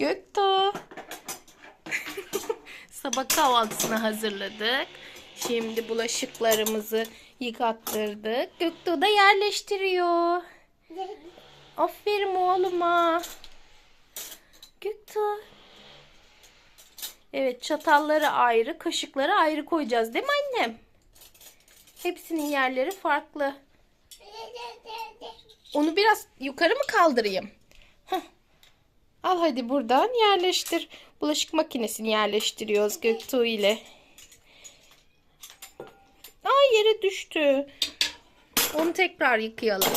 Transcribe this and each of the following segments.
Göktuğ. Sabah kahvaltısını hazırladık. Şimdi bulaşıklarımızı yıkattırdık. Göktuğ da yerleştiriyor. Aferin oğluma. Göktuğ. Evet çatalları ayrı, kaşıkları ayrı koyacağız değil mi annem? Hepsinin yerleri farklı. Onu biraz yukarı mı kaldırayım? Heh. Al hadi buradan yerleştir. Bulaşık makinesini yerleştiriyoruz Göktuğ ile. Aa yere düştü. Onu tekrar yıkayalım.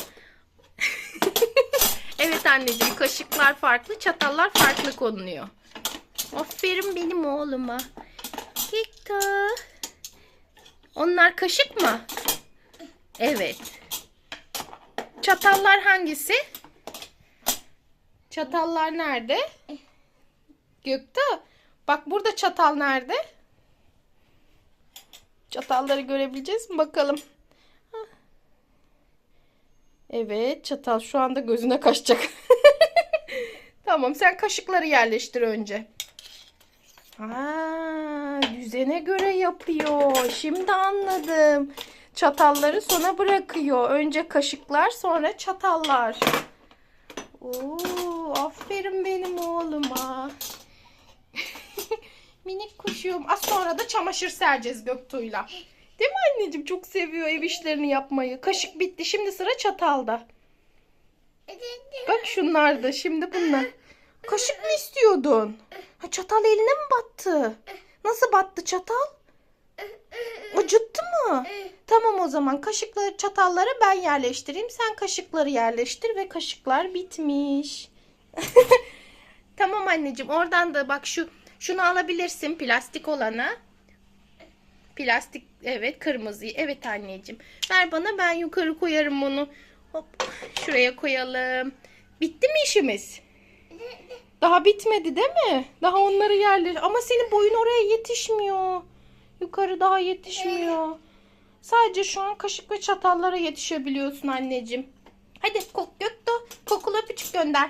evet anneciğim kaşıklar farklı, çatallar farklı konuluyor. Aferin benim oğluma. Göktuğ. Onlar kaşık mı? Evet. Çatallar hangisi? Çatallar nerede? Gökte. Bak burada çatal nerede? Çatalları görebileceğiz mi bakalım. Hah. Evet çatal şu anda gözüne kaçacak. tamam sen kaşıkları yerleştir önce. Aa, düzene göre yapıyor. Şimdi anladım. Çatalları sona bırakıyor. Önce kaşıklar sonra çatallar. Oo, aferin benim oğluma. Minik kuşum. Az sonra da çamaşır sereceğiz Göktuğ'yla. Değil mi anneciğim? Çok seviyor ev işlerini yapmayı. Kaşık bitti. Şimdi sıra çatalda. Bak şunlar da. Şimdi bunlar. Kaşık mı istiyordun? Ha, çatal eline mi battı? Nasıl battı çatal? Acıttı mı? Tamam o zaman kaşıkları çatalları ben yerleştireyim. Sen kaşıkları yerleştir ve kaşıklar bitmiş. tamam anneciğim oradan da bak şu şunu alabilirsin plastik olanı. Plastik evet kırmızıyı. Evet anneciğim. Ver bana ben yukarı koyarım bunu. Hop şuraya koyalım. Bitti mi işimiz? Daha bitmedi değil mi? Daha onları yerler. Ama senin boyun oraya yetişmiyor. Yukarı daha yetişmiyor. Sadece şu an kaşık ve çatallara yetişebiliyorsun anneciğim. Hadi kok Göktuğ kokulu öpücük gönder.